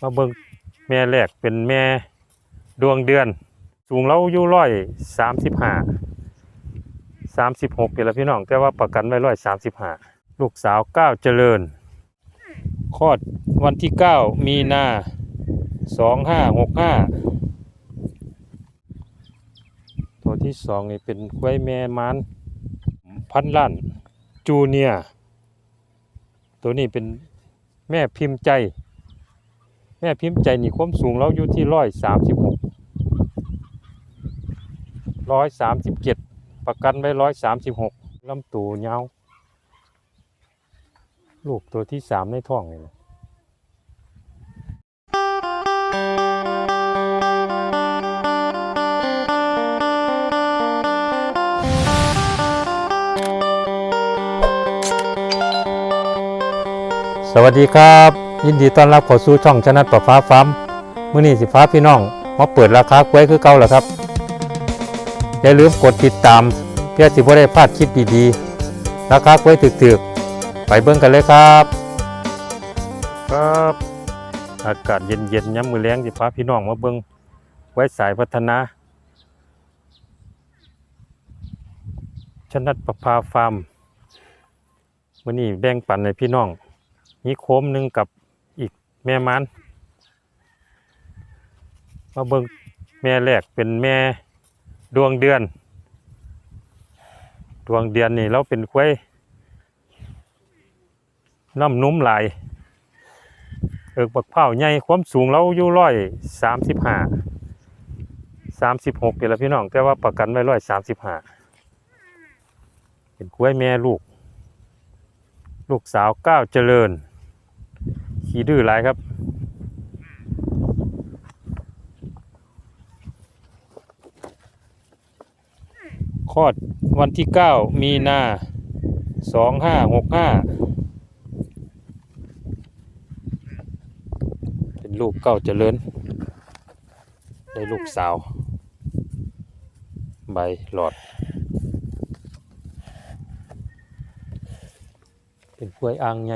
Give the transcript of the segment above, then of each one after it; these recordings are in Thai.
มาเบิ่งแม่แรกเป็นแม่ดวงเดือน สูงเราอยู่ร้อยสามสิบห้าสามสิบหกเป็นละพี่น้อง แต่ว่าประกันไว้ร้อยสามสิบห้าลูกสาวเก้าเจริญคลอดวันที่เก้ามีนาสองห้าหกห้าตัวที่สองนี่เป็นกล้วยแม่มันพันล้านจูเนียตัวนี้เป็นแม่พิมพ์ใจ แม่พิมพ์ใจนี่ความสูงเราอยู่ที่ร้อยสามสิบหกร้อยสามสิบเจ็ดประกันไว้ร้อยสามสิบหกลำตัวยาวลูกตัวที่สามในท้องนี่นะสวัสดีครับ ยินดีต้อนรับเข้าสู่ช่องชนะต่อฟ้าฟ้าร์มมื้อนี้สิฟ้าพี่น้องมาเปิดราคากล้วยคือเก่าแล้วครับ อย่าลืมกดติดตาม เพื่อสิบ่ได้พลาดคลิปดีๆ ราคากล้วยถึกๆ ไปเบิ่งกันเลยครับ ครับ อากาศเย็นๆย้ำมือแรงสิฟ้าพี่น้องมาเบิ่งไว้สายพัฒนา ชนัดประภาฟาร์มมื้อนี้แบ่งปันให้พี่น้อง มีโคมหนึ่งกับ แม่มันมาเบิ่งแม่แรกเป็นแม่ดวงเดือน ดวงเดือนนี่เราเป็นควายน้ำนุ่มหลายเอิกบักเผาใหญ่ความสูงเราอยู่ร้อยสามสิบห้าสามสิบหกเป็นละพี่น้อง แต่ว่าประกันไว้ร้อยสามสิบห้าเป็นกล้วยแม่ลูก ลูกสาวก้าวเจริญ ขี้ดื้อหลายครับคลอดวันที่ 9 มีนา 2565 เป็นลูกเก้าเจริญ ได้ลูกสาว ใบหลอด เป็นกล้วยอ่างไง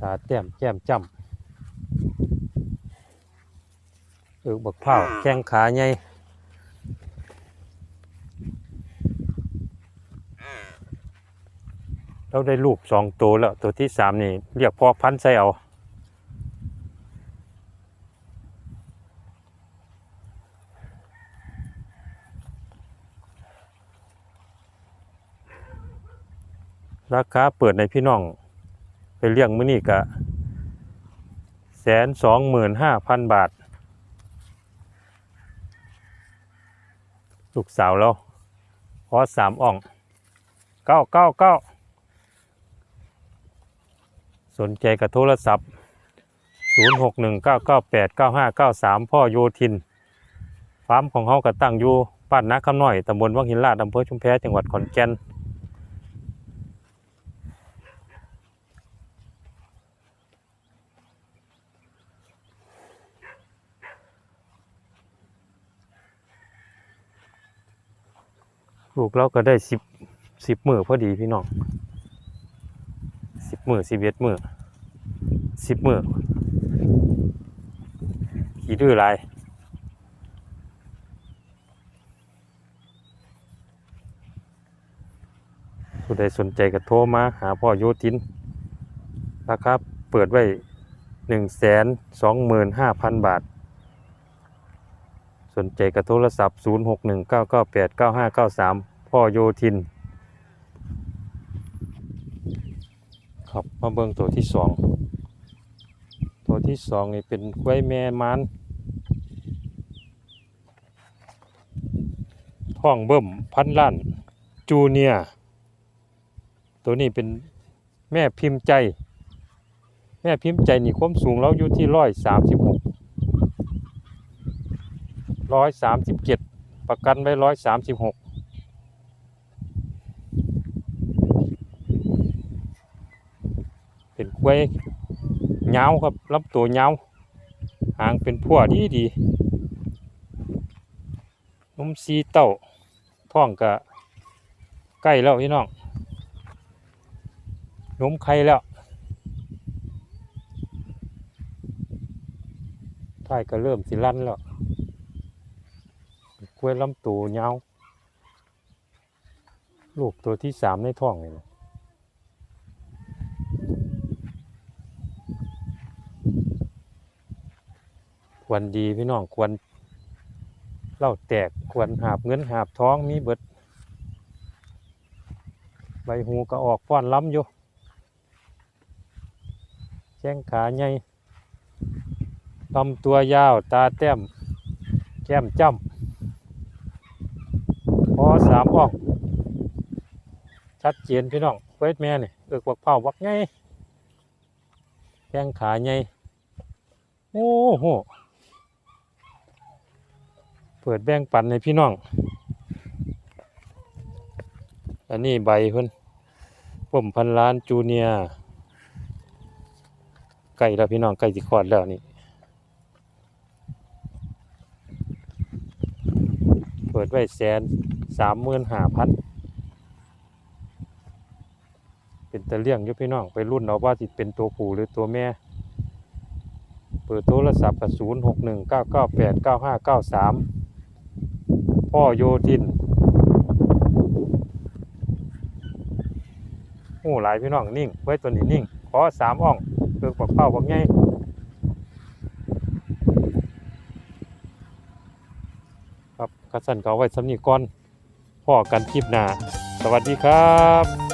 ตาแต้มแก้มจ้ำเออบักเผาวแข้งขาใหญ่เราได้ลูกสองตัวแล้ว ตัวที่สามนี่ เรียกพ่อพันธุ์ใส่เอาราคาเปิดในพี่น้อง ไปเลี้ยงมื้อนี้กะแสนสองหมื่นห้าพันบาท ลูกสาวเราพอสามอ่องเก้าเก้าเก้าสนใจกับโทรศัพท์ 0 6 1 9 9 8 9 5 9 3 พ่อโยทิน ฟาร์มของเขาก็ตั้งอยู่บ้านนาคำน้อยตำบลวังหินลาดอำเภอชุมแพจังหวัดขอนแก่น ลูกเราก็ได้สิบสิบมือพอดีพี่น้องสิบมือสิบเอ็ดมือสิบมือขี่ดื้อหลายผู้ใดสนใจก็โทรมาหาพ่อโยตินราคาเปิดไว้หนึ่งแสนสองหมื่นห้าพันบาท สนใจกับโทรศัพท์ 0 6 1 9 9 8 9 5 9 3 พ่อโยทิน ครับมาเบิ่งตัวที่สองตัวที่สองนี่เป็นกล้วยแม่มันท้องเบิ่มพันล้านจูเนียตัวนี้เป็นแม่พิมพ์ใจ แม่พิมพ์ใจนี่ความสูงเราอยู่ที่ร้อยสามสิบหก ร้อยสามสิบเจ็ดประกันไว้ร้อยสามสิบหกเป็นกล้วยเงาครับลำตัวเงาหางเป็นพั่วดีดีนมซีเต้าท้องกะใกล้แล้วพี่น้องนมไข่แล้วท้ายก็เริ่มสิลั่นแล้ว กล้วยลำตัวยาวลูกตัวที่สามในท้องเลยนะควรดีพี่น้องควรเล่าแตกควรหาบเงินหาบท้องมีเบิดใบหูก็ออกป้อนล้ำอยู่แข้งขาใหญ่ลำตัวยาว ตาแต้ม แก้มจ้ำ อสามอ่องชัดเจนพี่น้องเวทแม่นี่เอือกวักเผาวักไงแข้งขาใหญ่โอ้โหเปิดแบ่งปันให้พี่น้อง อันนี้ใบเพิ่นผมพันล้านจูเนียไก่แล้วพี่น้องไก่สิคลอดแล้วนี่ เปิดไว้แสน สามหมื่นห้าพันเป็นตะเลี่ยงอยู่พี่น้องไปรุ่นเอาว่าสิเป็นตัวผู้หรือตัวแม่ เปิดโทรศัพท์กับศูนย์หกหนึ่งเก้าเก้าแปดเก้าห้าเก้าสามพ่อโยทินโอ้หลายพี่น้องนิ่งไว้ตัวนี้นิ่ง ขอสามอ่องเปิดปักเป้าปักไงครับกระสันเอาไว้สำนีก่อน พ่อกันคลิปหน้า สวัสดีครับ